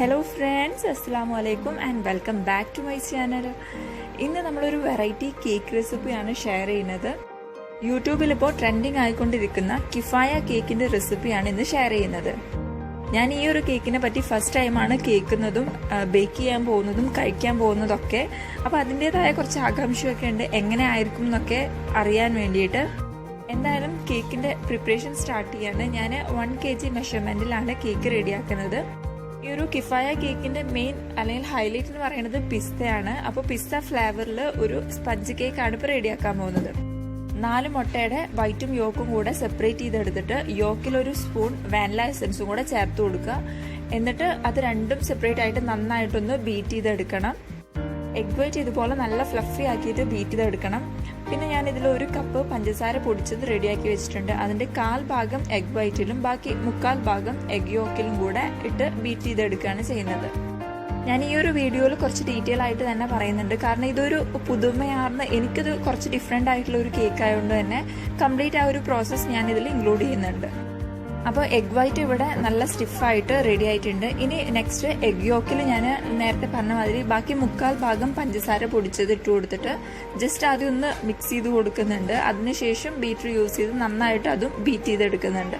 Hello friends അസ്സാം വലൈക്കും and welcome back to my channel ഇന്ന് നമ്മളൊരു വെറൈറ്റി കേക്ക് റെസിപ്പിയാണ് ഷെയർ ചെയ്യുന്നത്. യൂട്യൂബിൽ ഇപ്പോൾ ട്രെൻഡിങ് ആയിക്കൊണ്ടിരിക്കുന്ന കിഫായ കേക്കിന്റെ റെസിപ്പിയാണ് ഇന്ന് ഷെയർ ചെയ്യുന്നത്. ഞാൻ ഈ ഒരു കേക്കിനെ പറ്റി ഫസ്റ്റ് ടൈമാണ് കേൾക്കുന്നതും ബേക്ക് ചെയ്യാൻ പോകുന്നതും കഴിക്കാൻ പോകുന്നതൊക്കെ. അപ്പോൾ അതിന്റെതായ കുറച്ച് ആകാംക്ഷയൊക്കെ ഉണ്ട്. എങ്ങനെ ആയിരിക്കും എന്നൊക്കെ അറിയാൻ വേണ്ടിയിട്ട്. എന്തായാലും കേക്കിന്റെ പ്രിപ്പറേഷൻ സ്റ്റാർട്ട് ചെയ്യാണ്. ഞാൻ വൺ കെ ജി മെഷർമെന്റിലാണ് കേക്ക് റെഡിയാക്കുന്നത് ഈ ഒരു കിഫായ കേക്കിന്റെ മെയിൻ അല്ലെങ്കിൽ ഹൈലൈറ്റ് എന്ന് പറയുന്നത് പിസ്തയാണ്. അപ്പോൾ പിസ്ത ഫ്ലേവറിൽ ഒരു സ്പഞ്ച് കേക്കാണ് ഇപ്പോൾ റെഡിയാക്കാൻ പോകുന്നത്. നാല് മുട്ടയുടെ വൈറ്റും യോക്കും കൂടെ സെപ്പറേറ്റ് ചെയ്തെടുത്തിട്ട് യോക്കിൽ ഒരു സ്പൂൺ വാനില എസൻസും കൂടെ ചേർത്ത് കൊടുക്കുക. എന്നിട്ട് അത് രണ്ടും സെപ്പറേറ്റ് ആയിട്ട് നന്നായിട്ടൊന്ന് ബീറ്റ് ചെയ്തെടുക്കണം. എഗ് വൈറ്റ് ഇതുപോലെ നല്ല ഫ്ലഫി ആക്കിയിട്ട് ബീറ്റ് ചെയ്തെടുക്കണം. പിന്നെ ഞാൻ ഇതിൽ ഒരു കപ്പ് പഞ്ചസാര പൊടിച്ചത് റെഡിയാക്കി വെച്ചിട്ടുണ്ട്. അതിന്റെ കാൽ ഭാഗം എഗ് വൈറ്റിലും ബാക്കി മുക്കാൽ ഭാഗം എഗ് യോക്കിലും കൂടെ ഇട്ട് ബീറ്റ് ചെയ്തെടുക്കുകയാണ് ചെയ്യുന്നത്. ഞാൻ ഈ ഒരു വീഡിയോയിൽ കുറച്ച് ഡീറ്റെയിൽ ആയിട്ട് തന്നെ പറയുന്നുണ്ട്. കാരണം ഇതൊരു പുതുമയാർന്ന എനിക്കത് കുറച്ച് ഡിഫറെന്റ് ആയിട്ടുള്ള ഒരു കേക്ക് ആയതുകൊണ്ട് തന്നെ കംപ്ലീറ്റ് ആ ഒരു പ്രോസസ്സ് ഞാൻ ഇതിൽ ഇൻക്ലൂഡ് ചെയ്യുന്നുണ്ട്. അപ്പോൾ എഗ് വൈറ്റ് ഇവിടെ നല്ല സ്റ്റിഫായിട്ട് റെഡി ആയിട്ടുണ്ട്. ഇനി നെക്സ്റ്റ് എഗ് യോക്കിൽ ഞാൻ നേരത്തെ പറഞ്ഞ മാതിരി ബാക്കി മുക്കാൽ ഭാഗം പഞ്ചസാര പൊടിച്ചത് ഇട്ട് കൊടുത്തിട്ട് ജസ്റ്റ് ആദ്യം ഒന്ന് മിക്സ് ചെയ്ത് കൊടുക്കുന്നുണ്ട്. അതിനുശേഷം ബീറ്റർ യൂസ് ചെയ്ത് നന്നായിട്ട് അതും ബീറ്റ് ചെയ്തെടുക്കുന്നുണ്ട്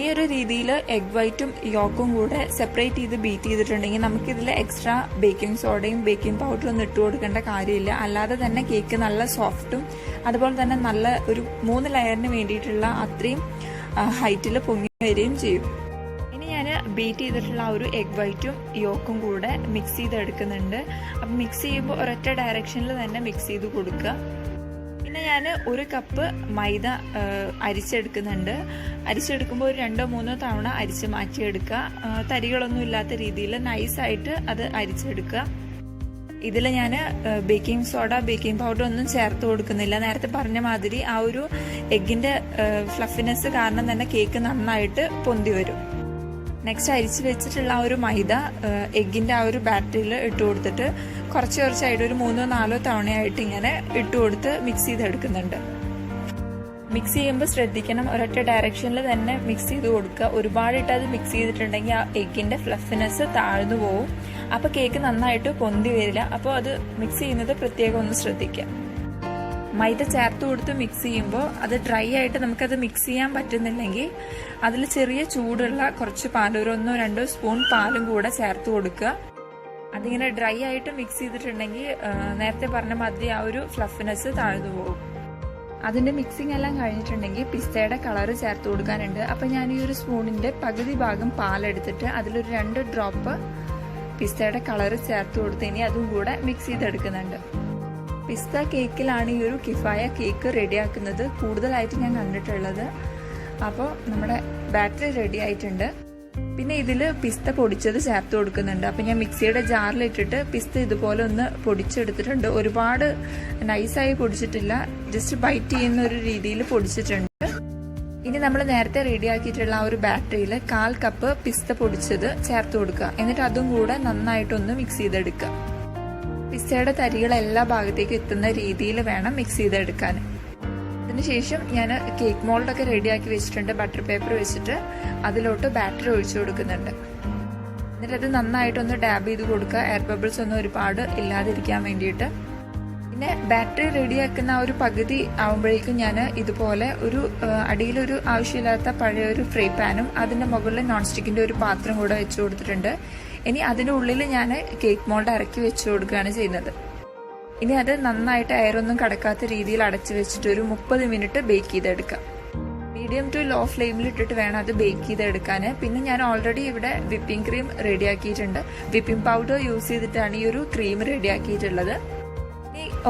ഈ ഒരു രീതിയിൽ എഗ് വൈറ്റും യോക്കും കൂടെ സെപ്പറേറ്റ് ചെയ്ത് ബീറ്റ് ചെയ്തിട്ടുണ്ടെങ്കിൽ നമുക്കിതിൽ എക്സ്ട്രാ ബേക്കിംഗ് സോഡയും ബേക്കിംഗ് പൗഡറും ഒന്നും ഇട്ട് കൊടുക്കേണ്ട കാര്യമില്ല. അല്ലാതെ തന്നെ കേക്ക് നല്ല സോഫ്റ്റും അതുപോലെ തന്നെ നല്ല ഒരു മൂന്ന് ലെയറിന് വേണ്ടിയിട്ടുള്ള അത്രയും ഹൈറ്റിൽ പൊങ്ങി വരികയും ചെയ്യും. ഇനി ഞാൻ ബീറ്റ് ചെയ്തിട്ടുള്ള ആ ഒരു എഗ് വൈറ്റും യോക്കും കൂടെ മിക്സ് ചെയ്തെടുക്കുന്നുണ്ട്. അപ്പം മിക്സ് ചെയ്യുമ്പോൾ ഒരൊറ്റ ഡയറക്ഷനിൽ തന്നെ മിക്സ് ചെയ്ത് കൊടുക്കുക. പിന്നെ ഞാൻ ഒരു കപ്പ് മൈദ അരിച്ചെടുക്കുന്നുണ്ട്. അരിച്ചെടുക്കുമ്പോൾ ഒരു രണ്ടോ മൂന്നോ തവണ അരിച്ച് മാറ്റിയെടുക്കുക. തരികളൊന്നും ഇല്ലാത്ത രീതിയിൽ നൈസായിട്ട് അത് അരിച്ചെടുക്കുക. ഇതിൽ ഞാൻ ബേക്കിംഗ് സോഡ ബേക്കിംഗ് പൗഡർ ഒന്നും ചേർത്ത് കൊടുക്കുന്നില്ല. നേരത്തെ പറഞ്ഞ മാതിരി ആ ഒരു എഗ്ഗിന്റെ ഫ്ലഫിനെസ് കാരണം തന്നെ കേക്ക് നന്നായിട്ട് പൊന്തി വരും. നെക്സ്റ്റ് അരിച്ച് വെച്ചിട്ടുള്ള ആ ഒരു മൈദ എഗ്ഗിന്റെ ആ ഒരു ബാറ്ററിയിൽ ഇട്ട് കൊടുത്തിട്ട് കുറച്ച് കുറച്ചായിട്ട് ഒരു മൂന്നോ നാലോ തവണയായിട്ട് ഇങ്ങനെ ഇട്ട് കൊടുത്ത് മിക്സ് ചെയ്തെടുക്കുന്നുണ്ട്. മിക്സ് ചെയ്യുമ്പോൾ ശ്രദ്ധിക്കണം ഒരൊറ്റ ഡയറക്ഷനിൽ തന്നെ മിക്സ് ചെയ്ത് കൊടുക്കുക. ഒരുപാടിട്ട് അത് മിക്സ് ചെയ്തിട്ടുണ്ടെങ്കിൽ ആ എഗ്ഗിന്റെ ഫ്ലഫിനെസ് താഴ്ന്നു പോവും. അപ്പോൾ കേക്ക് നന്നായിട്ട് പൊന്തി വരില്ല. അപ്പോൾ അത് മിക്സ് ചെയ്യുന്നത് പ്രത്യേകം ഒന്ന് ശ്രദ്ധിക്കുക മൈദ ചേർത്ത് കൊടുത്ത് മിക്സ് ചെയ്യുമ്പോൾ അത് ഡ്രൈ ആയിട്ട് നമുക്കത് മിക്സ് ചെയ്യാൻ പറ്റുന്നില്ലെങ്കിൽ അതിൽ ചെറിയ ചൂടുള്ള കുറച്ച് പാൽ ഒരു ഒന്നോ രണ്ടോ സ്പൂൺ പാലും കൂടെ ചേർത്ത് കൊടുക്കുക. അതിങ്ങനെ ഡ്രൈ ആയിട്ട് മിക്സ് ചെയ്തിട്ടുണ്ടെങ്കിൽ നേരത്തെ പറഞ്ഞ മാതിരി ആ ഒരു ഫ്ലഫിനെസ് താഴ്ന്നു പോകും. അതിന്റെ മിക്സിംഗ് എല്ലാം കഴിഞ്ഞിട്ടുണ്ടെങ്കിൽ പിസ്തയുടെ കളറ് ചേർത്ത് കൊടുക്കാനുണ്ട്. അപ്പം ഞാൻ ഈ ഒരു സ്പൂണിന്റെ പകുതി ഭാഗം പാലെടുത്തിട്ട് അതിലൊരു രണ്ട് ഡ്രോപ്പ് പിസ്തയുടെ കളർ ചേർത്ത് കൊടുത്ത് ഇനി അതും കൂടെ മിക്സ് ചെയ്തെടുക്കുന്നുണ്ട്. പിസ്ത കേക്കിലാണ് ഈ ഒരു കിഫായ കേക്ക് റെഡിയാക്കുന്നത്. കൂടുതലായിട്ട് ഞാൻ കണ്ടിട്ടുള്ളത്. അപ്പോൾ നമ്മുടെ ബാറ്ററി റെഡി ആയിട്ടുണ്ട്. പിന്നെ ഇതിൽ പിസ്ത പൊടിച്ചത് ചേർത്ത് കൊടുക്കുന്നുണ്ട്. അപ്പം ഞാൻ മിക്സിയുടെ ജാറിലിട്ടിട്ട് പിസ്ത ഇതുപോലെ ഒന്ന് പൊടിച്ചെടുത്തിട്ടുണ്ട്. ഒരുപാട് നൈസായി പൊടിച്ചിട്ടില്ല. ജസ്റ്റ് ബൈറ്റ് ചെയ്യുന്ന ഒരു രീതിയിൽ പൊടിച്ചിട്ടുണ്ട്. ഇനി നമ്മൾ നേരത്തെ റെഡിയാക്കിയിട്ടുള്ള ആ ഒരു ബാറ്ററിയിൽ കാൽ കപ്പ് പിസ്ത പൊടിച്ചത് ചേർത്ത് കൊടുക്കുക. എന്നിട്ട് അതും കൂടെ നന്നായിട്ടൊന്ന് മിക്സ് ചെയ്തെടുക്കുക. പിസ്തയുടെ തരികൾ എല്ലാ ഭാഗത്തേക്കും എത്തുന്ന രീതിയിൽ വേണം മിക്സ് ചെയ്തെടുക്കാൻ. അതിനുശേഷം ഞാൻ കേക്ക് മോൾഡൊക്കെ റെഡിയാക്കി വെച്ചിട്ടുണ്ട് ബട്ടർ പേപ്പർ വെച്ചിട്ട്. അതിലോട്ട് ബാറ്ററി ഒഴിച്ചു കൊടുക്കുന്നുണ്ട്. എന്നിട്ട് അത് നന്നായിട്ടൊന്ന് ഡാബ് ചെയ്ത് കൊടുക്കുക. എയർ ബബിൾസ് ഒന്നും ഒരുപാട് ഇല്ലാതിരിക്കാൻ വേണ്ടിയിട്ട്. പിന്നെ ബാറ്ററി റെഡിയാക്കുന്ന ആ ഒരു പകുതി ആവുമ്പോഴേക്കും ഞാൻ ഇതുപോലെ ഒരു അടിയിലൊരു ആവശ്യമില്ലാത്ത പഴയ ഒരു ഫ്രൈ പാനും അതിന്റെ മുകളിൽ നോൺ സ്റ്റിക്കിന്റെ ഒരു പാത്രം കൂടെ വെച്ച് കൊടുത്തിട്ടുണ്ട്. ഇനി അതിന്റെ ഉള്ളിൽ ഞാൻ കേക്ക് മോൾഡ് ഇറക്കി വെച്ച് കൊടുക്കുകയാണ് ചെയ്യുന്നത്. ഇനി അത് നന്നായിട്ട് എയറൊന്നും കടക്കാത്ത രീതിയിൽ അടച്ചു വെച്ചിട്ട് ഒരു മുപ്പത് മിനിറ്റ് ബേക്ക് ചെയ്തെടുക്കാം. മീഡിയം ടു ലോ ഫ്ലെയിമിൽ ഇട്ടിട്ട് വേണം അത് ബേക്ക് ചെയ്തെടുക്കാൻ പിന്നെ ഞാൻ ഓൾറെഡി ഇവിടെ വിപ്പിംഗ് ക്രീം റെഡിയാക്കിയിട്ടുണ്ട്. വിപ്പിംഗ് പൗഡർ യൂസ് ചെയ്തിട്ടാണ് ഈ ഒരു ക്രീം റെഡിയാക്കിയിട്ടുള്ളത്.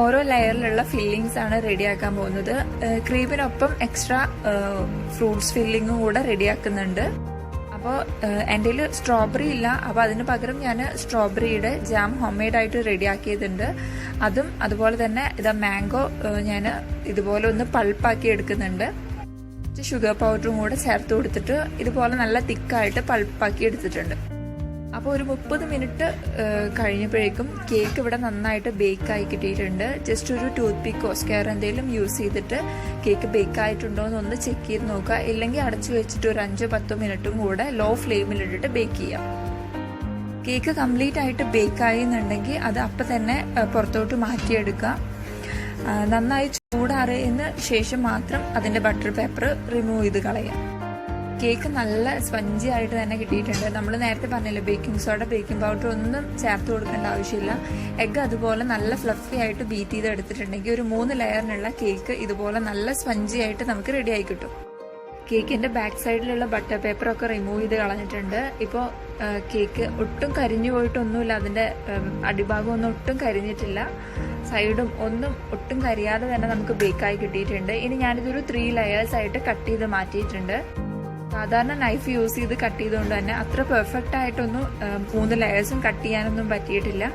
ഓരോ ലെയറിലുള്ള ഫില്ലിങ്സ് ആണ് റെഡിയാക്കാൻ പോകുന്നത്. ക്രീമിനൊപ്പം എക്സ്ട്രാ ഫ്രൂട്ട്സ് ഫില്ലിങ്ങും കൂടെ റെഡിയാക്കുന്നുണ്ട്. അപ്പോൾ എന്റെ സ്ട്രോബെറി ഇല്ല. അപ്പോൾ അതിന് പകരം ഞാൻ സ്ട്രോബെറിയുടെ ജാം ഹോം മെയ്ഡ് ആയിട്ട് റെഡിയാക്കിയതുണ്ട്. അതും അതുപോലെ തന്നെ ഇതാ മാംഗോ ഞാൻ ഇതുപോലെ ഒന്ന് പൾപ്പാക്കി എടുക്കുന്നുണ്ട്. ഷുഗർ പൗഡറും കൂടെ ചേർത്ത് കൊടുത്തിട്ട് ഇതുപോലെ നല്ല തിക്കായിട്ട് പൾപ്പാക്കി എടുത്തിട്ടുണ്ട്. അപ്പോൾ ഒരു മുപ്പത് മിനിറ്റ് കഴിഞ്ഞപ്പോഴേക്കും കേക്ക് ഇവിടെ നന്നായിട്ട് ബേക്കായി കിട്ടിയിട്ടുണ്ട്. ജസ്റ്റ് ഒരു ടൂത്ത് പിക്കോ സ്കെയർ എന്തെങ്കിലും യൂസ് ചെയ്തിട്ട് കേക്ക് ബേക്ക് ആയിട്ടുണ്ടോ എന്ന് ഒന്ന് ചെക്ക് ചെയ്ത് നോക്കുക. ഇല്ലെങ്കിൽ അടച്ചു വെച്ചിട്ട് ഒരു അഞ്ചോ പത്തോ മിനിറ്റും കൂടെ ലോ ഫ്ലെയിമിലിട്ടിട്ട് ബേക്ക് ചെയ്യാം. കേക്ക് കംപ്ലീറ്റ് ആയിട്ട് ബേക്ക് ആയെന്നുണ്ടെങ്കിൽ അത് അപ്പം തന്നെ പുറത്തോട്ട് മാറ്റിയെടുക്കുക. നന്നായി ചൂടാറിയതിന് ശേഷം മാത്രം അതിന്റെ ബട്ടർ പേപ്പർ റിമൂവ് ചെയ്ത് കളയാം. കേക്ക് നല്ല സ്പഞ്ചി ആയിട്ട് തന്നെ കിട്ടിയിട്ടുണ്ട്. നമ്മൾ നേരത്തെ പറഞ്ഞല്ലോ ബേക്കിംഗ് സോഡ ബേക്കിംഗ് പൗഡർ ഒന്നും ചേർത്ത് കൊടുക്കേണ്ട ആവശ്യമില്ല. എഗ്ഗ് അതുപോലെ നല്ല ഫ്ലഫി ആയിട്ട് ബീറ്റ് ചെയ്ത് എടുത്തിട്ടുണ്ടെങ്കിൽ ഒരു മൂന്ന് ലെയറിനുള്ള കേക്ക് ഇതുപോലെ നല്ല സ്പഞ്ചി ആയിട്ട് നമുക്ക് റെഡി ആയി കിട്ടും. കേക്കിന്റെ ബാക്ക് സൈഡിലുള്ള ബട്ടർ പേപ്പർ ഒക്കെ റിമൂവ് ചെയ്ത് കളഞ്ഞിട്ടുണ്ട്. ഇപ്പോൾ കേക്ക് ഒട്ടും കരിഞ്ഞു പോയിട്ടൊന്നുമില്ല. അതിന്റെ അടിഭാഗമൊന്നും ഒട്ടും കരിഞ്ഞിട്ടില്ല. സൈഡും ഒന്നും ഒട്ടും കരിയാതെ തന്നെ നമുക്ക് ബേക്കായി കിട്ടിയിട്ടുണ്ട്. ഇനി ഞാനിതൊരു ത്രീ ലെയേഴ്സ് ആയിട്ട് കട്ട് ചെയ്ത് മാറ്റിയിട്ടുണ്ട്. സാധാരണ നൈഫ് യൂസ് ചെയ്ത് കട്ട് ചെയ്തുകൊണ്ട് തന്നെ അത്ര പെർഫെക്റ്റ് ആയിട്ടൊന്നും മൂന്ന് ലെയേഴ്സും കട്ട് ചെയ്യാനൊന്നും പറ്റിയിട്ടില്ല.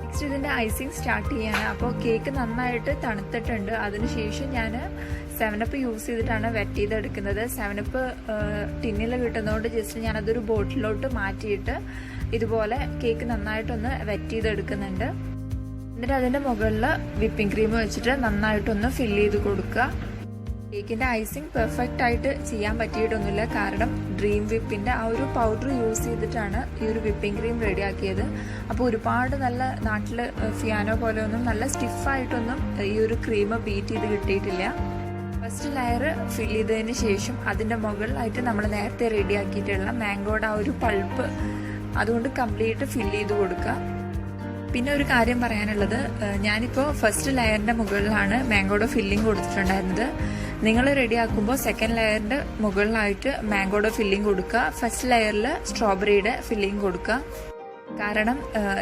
നെക്സ്റ്റ് ഇതിന്റെ ഐസിങ് സ്റ്റാർട്ട് ചെയ്യാണ്. അപ്പോൾ കേക്ക് നന്നായിട്ട് തണുത്തിട്ടുണ്ട്. അതിനുശേഷം ഞാൻ സെവനപ്പ് യൂസ് ചെയ്തിട്ടാണ് വെറ്റ് ചെയ്തെടുക്കുന്നത്. സെവനപ്പ് ടിന്നിൽ കിട്ടുന്നതുകൊണ്ട് ജസ്റ്റ് ഞാനതൊരു ബോട്ടിലോട്ട് മാറ്റിയിട്ട് ഇതുപോലെ കേക്ക് നന്നായിട്ടൊന്ന് വെറ്റ് ചെയ്തെടുക്കുന്നുണ്ട്. എന്നിട്ട് അതിന്റെ മുകളിൽ വിപ്പിംഗ് ക്രീം വെച്ചിട്ട് നന്നായിട്ടൊന്ന് ഫില്ല് ചെയ്ത് കൊടുക്കുക. കേക്കിന്റെ ഐസിങ് പെർഫെക്റ്റ് ആയിട്ട് ചെയ്യാൻ പറ്റിയിട്ടൊന്നുമില്ല. കാരണം ഡ്രീം വിപ്പിന്റെ ആ ഒരു പൗഡർ യൂസ് ചെയ്തിട്ടാണ് ഈ ഒരു വിപ്പിംഗ് ക്രീം റെഡിയാക്കിയത് അപ്പോൾ ഒരുപാട് നല്ല നാട്ടിൽ ഫിയാനോ പോലെ ഒന്നും നല്ല സ്റ്റിഫായിട്ടൊന്നും ഈ ഒരു ക്രീം ബീറ്റ് ചെയ്ത് കിട്ടിയിട്ടില്ല. ഫസ്റ്റ് ലെയർ ഫിൽ ചെയ്തതിന് ശേഷം അതിന്റെ മുകളിലായിട്ട് നമ്മൾ നേരത്തെ റെഡിയാക്കിയിട്ടുള്ള മാംഗോയുടെ ആ ഒരു പൾപ്പ് അതുകൊണ്ട് കംപ്ലീറ്റ് ഫിൽ ചെയ്ത് കൊടുക്കുക. പിന്നെ ഒരു കാര്യം പറയാനുള്ളത് ഞാനിപ്പോൾ ഫസ്റ്റ് ലെയറിന്റെ മുകളിലാണ് മാംഗോയുടെ ഫില്ലിംഗ് കൊടുത്തിട്ടുണ്ടായിരുന്നത്. നിങ്ങൾ റെഡിയാക്കുമ്പോൾ സെക്കൻഡ് ലെയറിന്റെ മുകളിലായിട്ട് മാംഗോയുടെ ഫില്ലിംഗ് കൊടുക്കുക. ഫസ്റ്റ് ലെയറിൽ സ്ട്രോബെറിയുടെ ഫില്ലിംഗ് കൊടുക്കുക. കാരണം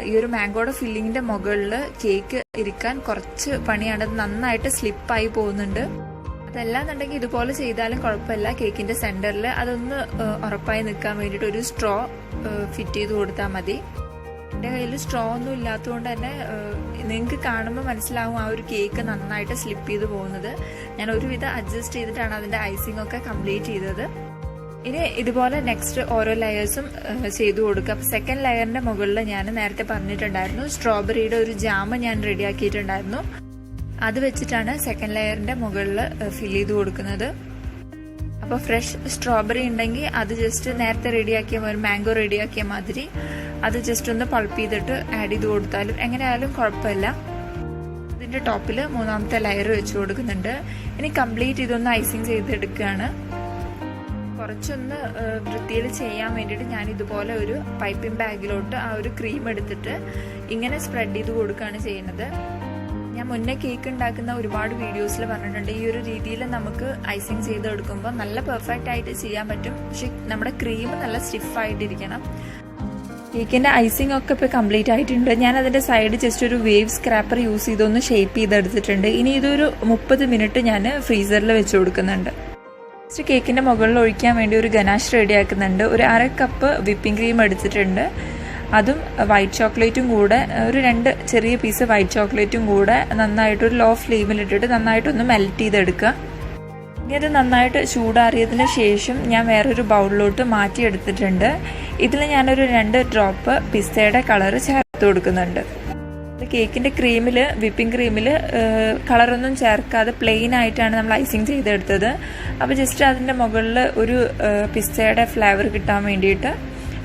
ഈ ഒരു മാംഗോയുടെ ഫില്ലിങ്ങിന്റെ മുകളിൽ കേക്ക് ഇരിക്കാൻ കുറച്ച് പണിയാണ്. നന്നായിട്ട് സ്ലിപ്പായി പോകുന്നുണ്ട്. അതല്ലാന്നുണ്ടെങ്കിൽ ഇതുപോലെ ചെയ്താലും കുഴപ്പമില്ല. കേക്കിന്റെ സെന്ററിൽ അതൊന്ന് ഉറപ്പായി നിൽക്കാൻ വേണ്ടിയിട്ട് ഒരു സ്ട്രോ ഫിറ്റ് ചെയ്ത് കൊടുത്താൽ മതി. എന്റെ കയ്യിൽ സ്ട്രോ ഒന്നും ഇല്ലാത്തതുകൊണ്ട് തന്നെ നിങ്ങൾക്ക് കാണുമ്പോൾ മനസ്സിലാവും ആ ഒരു കേക്ക് നന്നായിട്ട് സ്ലിപ്പ് ചെയ്ത് പോകുന്നത്. ഞാൻ ഒരുവിധം അഡ്ജസ്റ്റ് ചെയ്തിട്ടാണ് അതിന്റെ ഐസിംഗ് ഒക്കെ കംപ്ലീറ്റ് ചെയ്തത്. ഇനി ഇതുപോലെ നെക്സ്റ്റ് ഓരോ ലെയേഴ്സും ചെയ്തു കൊടുക്കുക. അപ്പോൾ സെക്കൻഡ് ലെയറിന്റെ മുകളിൽ ഞാൻ നേരത്തെ പറഞ്ഞിട്ടുണ്ടായിരുന്നു സ്ട്രോബെറിയുടെ ഒരു ജാമ് ഞാൻ റെഡിയാക്കിയിട്ടുണ്ടായിരുന്നു അത് വെച്ചിട്ടാണ് സെക്കൻഡ് ലെയറിന്റെ മുകളിൽ ഫിൽ ചെയ്ത് കൊടുക്കുന്നത്. അപ്പോൾ ഫ്രഷ് സ്ട്രോബെറി ഉണ്ടെങ്കിൽ അത് ജസ്റ്റ് നേരത്തെ റെഡിയാക്കിയ ഒരു മാംഗോ റെഡിയാക്കിയ മാതിരി അത് ജസ്റ്റ് ഒന്ന് പൾപ്പ് ചെയ്തിട്ട് ആഡ് ചെയ്ത് കൊടുത്താലും എങ്ങനെയായാലും കുഴപ്പമില്ല. ഇതിന്റെ ടോപ്പിൽ മൂന്നാമത്തെ ലെയർ വെച്ച് കൊടുക്കുന്നുണ്ട്. ഇനി കംപ്ലീറ്റ് ഇതൊന്ന് ഐസിങ് ചെയ്തെടുക്കുകയാണ്. കുറച്ചൊന്ന് വൃത്തിയിൽ ചെയ്യാൻ വേണ്ടിയിട്ട് ഞാൻ ഇതുപോലെ ഒരു പൈപ്പിംഗ് ബാഗിലോട്ട് ആ ഒരു ക്രീം എടുത്തിട്ട് ഇങ്ങനെ സ്പ്രെഡ് ചെയ്ത് കൊടുക്കുകയാണ് ചെയ്യുന്നത്. ഞാൻ മുന്നേ കേക്ക് ഉണ്ടാക്കുന്ന ഒരുപാട് വീഡിയോസിൽ പറഞ്ഞിട്ടുണ്ട്. ഈ ഒരു രീതിയിൽ നമുക്ക് ഐസിങ് ചെയ്തെടുക്കുമ്പോൾ നല്ല പെർഫെക്റ്റ് ആയിട്ട് ചെയ്യാൻ പറ്റും. പക്ഷെ നമ്മുടെ ക്രീം നല്ല സ്റ്റിഫായിട്ടിരിക്കണം കേക്കിന്റെ ഐസിങ് ഒക്കെ ഇപ്പോൾ കംപ്ലീറ്റ് ആയിട്ടുണ്ട്. ഞാൻ അതിന്റെ സൈഡ് ജസ്റ്റ് ഒരു വേവ് സ്ക്രാപ്പർ യൂസ് ചെയ്തൊന്ന് ഷേപ്പ് ചെയ്തെടുത്തിട്ടുണ്ട്. ഇനി ഇതൊരു മുപ്പത് മിനിറ്റ് ഞാൻ ഫ്രീസറിൽ വെച്ച് കൊടുക്കുന്നുണ്ട്. നെക്സ്റ്റ് കേക്കിന്റെ മുകളിൽ ഒഴിക്കാൻ വേണ്ടി ഒരു ഗനാഷ് റെഡിയാക്കുന്നുണ്ട് ഒരു അര കപ്പ് വിപ്പിംഗ് ക്രീം എടുത്തിട്ടുണ്ട്. അതും വൈറ്റ് ചോക്ലേറ്റും കൂടെ ഒരു രണ്ട് ചെറിയ പീസ് വൈറ്റ് ചോക്ലേറ്റും കൂടെ നന്നായിട്ട് ഒരു ലോ ഫ്ലെയിമിലിട്ടിട്ട് നന്നായിട്ടൊന്ന് മെൽറ്റ് ചെയ്തെടുക്കുക. ഇനി അത് നന്നായിട്ട് ചൂടാറിയതിന് ശേഷം ഞാൻ വേറൊരു ബൗളിലോട്ട് മാറ്റിയെടുത്തിട്ടുണ്ട്. ഇതിൽ ഞാനൊരു രണ്ട് ഡ്രോപ്പ് പിസ്തയുടെ കളറ് ചേർത്ത് കൊടുക്കുന്നുണ്ട്. കേക്കിന്റെ ക്രീമിൽ വിപ്പിംഗ് ക്രീമിൽ കളറൊന്നും ചേർക്കാതെ പ്ലെയിൻ ആയിട്ടാണ് നമ്മൾ ഐസിങ് ചെയ്തെടുത്തത്. അപ്പോൾ ജസ്റ്റ് അതിന്റെ മുകളിൽ ഒരു പിസ്തയുടെ ഫ്ലേവർ കിട്ടാൻ വേണ്ടിയിട്ട്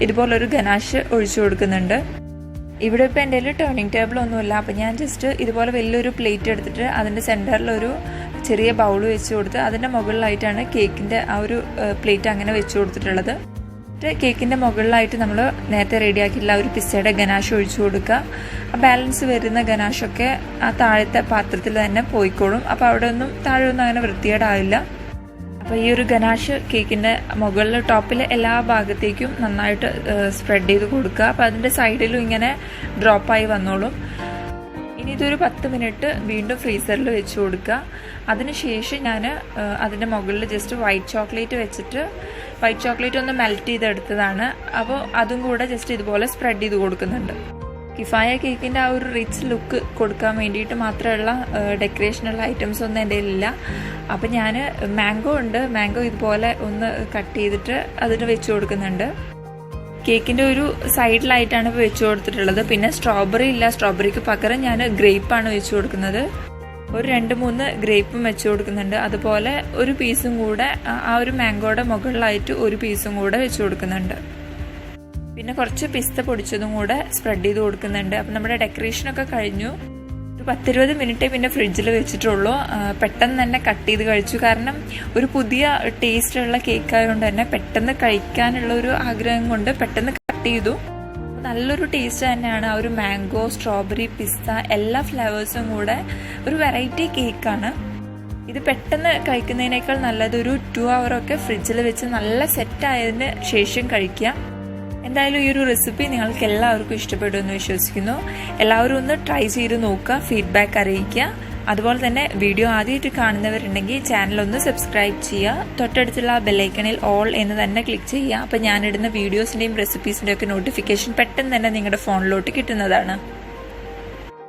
ഇതുപോലൊരു ഗനാഷ് ഒഴിച്ചു കൊടുക്കുന്നുണ്ട്. ഇവിടെ ഇപ്പോൾ എന്റെ കയ്യിൽ ടേണിംഗ് ടേബിൾ ഒന്നുമില്ല. അപ്പോൾ ഞാൻ ജസ്റ്റ് ഇതുപോലെ വലിയൊരു പ്ലേറ്റ് എടുത്തിട്ട് അതിന്റെ സെന്ററിലൊരു ചെറിയ ബൗൾ വെച്ച് കൊടുത്ത് അതിന്റെ മുകളിലായിട്ടാണ് കേക്കിന്റെ ആ ഒരു പ്ലേറ്റ് അങ്ങനെ വെച്ച് കൊടുത്തിട്ടുള്ളത്. കേക്കിന്റെ മുകളിലായിട്ട് നമ്മൾ നേരത്തെ റെഡിയാക്കിയിട്ടുള്ള ഒരു പിസ്സയുടെ ഗനാഷ് ഒഴിച്ചു കൊടുക്കുക. ആ ബാലൻസ് വരുന്ന ഗനാഷൊക്കെ ആ താഴത്തെ പാത്രത്തിൽ തന്നെ പോയിക്കോളും. അപ്പോൾ അവിടെ ഒന്നും താഴെ ഒന്നും അങ്ങനെ വൃത്തികേടാവില്ല. അപ്പോൾ ഈ ഒരു ഗനാഷ് കേക്കിന്റെ മുകളിൽ ടോപ്പിൽ എല്ലാ ഭാഗത്തേക്കും നന്നായിട്ട് സ്പ്രെഡ് ചെയ്ത് കൊടുക്കുക. അപ്പോൾ അതിന്റെ സൈഡിലും ഇങ്ങനെ ഡ്രോപ്പായി വന്നോളും. ഇനി ഇതൊരു പത്ത് മിനിറ്റ് വീണ്ടും ഫ്രീസറിൽ വെച്ച് കൊടുക്കുക. അതിനുശേഷം ഞാൻ അതിന്റെ മുകളിൽ ജസ്റ്റ് വൈറ്റ് ചോക്ലേറ്റ് വെച്ചിട്ട് വൈറ്റ് ചോക്ലേറ്റ് ഒന്ന് മെൽറ്റ് ചെയ്തെടുത്തതാണ്. അപ്പോൾ അതും കൂടെ ജസ്റ്റ് ഇതുപോലെ സ്പ്രെഡ് ചെയ്ത് കൊടുക്കുന്നുണ്ട്. കിഫായ കേക്കിന്റെ ആ ഒരു റിച്ച് ലുക്ക് കൊടുക്കാൻ വേണ്ടിയിട്ട് മാത്രമുള്ള ഡെക്കറേഷനുള്ള ഐറ്റംസ് ഒന്നും എന്റെ കയ്യിലില്ല. അപ്പം ഞാൻ മാംഗോ ഉണ്ട്. മാംഗോ ഇതുപോലെ ഒന്ന് കട്ട് ചെയ്തിട്ട് അതിന് വെച്ച് കൊടുക്കുന്നുണ്ട്. കേക്കിന്റെ ഒരു സൈഡിലായിട്ടാണ് ഇപ്പോൾ വെച്ച് കൊടുത്തിട്ടുള്ളത്. പിന്നെ സ്ട്രോബെറി ഇല്ല. സ്ട്രോബെറിക്ക് പകരം ഞാൻ ഗ്രേപ്പാണ് വെച്ച് കൊടുക്കുന്നത്. ഒരു രണ്ട് മൂന്ന് ഗ്രേപ്പും വെച്ച് കൊടുക്കുന്നുണ്ട്. അതുപോലെ ഒരു പീസും കൂടെ ആ ഒരു മാംഗോയുടെ മുകളിലായിട്ട് ഒരു പീസും കൂടെ വെച്ച് കൊടുക്കുന്നുണ്ട്. പിന്നെ കുറച്ച് പിസ്ത പൊടിച്ചതും കൂടെ സ്പ്രെഡ് ചെയ്ത് കൊടുക്കുന്നുണ്ട്. അപ്പം നമ്മുടെ ഡെക്കറേഷനൊക്കെ കഴിഞ്ഞു. ഒരു പത്തിരുപത് മിനിറ്റ് പിന്നെ ഫ്രിഡ്ജിൽ വെച്ചിട്ടുള്ളൂ. പെട്ടെന്ന് തന്നെ കട്ട് ചെയ്ത് കഴിച്ചു. കാരണം ഒരു പുതിയ ടേസ്റ്റുള്ള കേക്ക് ആയതുകൊണ്ട് തന്നെ പെട്ടെന്ന് കഴിക്കാനുള്ള ഒരു ആഗ്രഹം കൊണ്ട് പെട്ടെന്ന് കട്ട് ചെയ്തു. നല്ലൊരു ടേസ്റ്റ് തന്നെയാണ്. ആ ഒരു മാംഗോ സ്ട്രോബെറി പിസ്ത എല്ലാ ഫ്ലേവേഴ്സും കൂടെ ഒരു വെറൈറ്റി കേക്കാണ് ഇത് പെട്ടെന്ന് കഴിക്കുന്നതിനേക്കാൾ നല്ലത് ഒരു ടു അവറൊക്കെ ഫ്രിഡ്ജിൽ വെച്ച് നല്ല സെറ്റ് ആയതിന് ശേഷം കഴിക്കുക. എന്തായാലും ഈ ഒരു റെസിപ്പി നിങ്ങൾക്ക് എല്ലാവർക്കും ഇഷ്ടപ്പെടുമെന്ന് വിശ്വസിക്കുന്നു. എല്ലാവരും ഒന്ന് ട്രൈ ചെയ്ത് നോക്കുക ഫീഡ്ബാക്ക് അറിയിക്കുക. അതുപോലെ തന്നെ വീഡിയോ ആദ്യമായിട്ട് കാണുന്നവരുണ്ടെങ്കിൽ ചാനൽ ഒന്ന് സബ്സ്ക്രൈബ് ചെയ്യുക. തൊട്ടടുത്തുള്ള ബെല്ലൈക്കണിൽ ഓൾ എന്ന് തന്നെ ക്ലിക്ക് ചെയ്യുക. അപ്പോൾ ഞാനിടുന്ന വീഡിയോസിന്റെയും റെസിപ്പീസിന്റെയും ഒക്കെ നോട്ടിഫിക്കേഷൻ പെട്ടെന്ന് തന്നെ നിങ്ങളുടെ ഫോണിലോട്ട് കിട്ടുന്നതാണ്.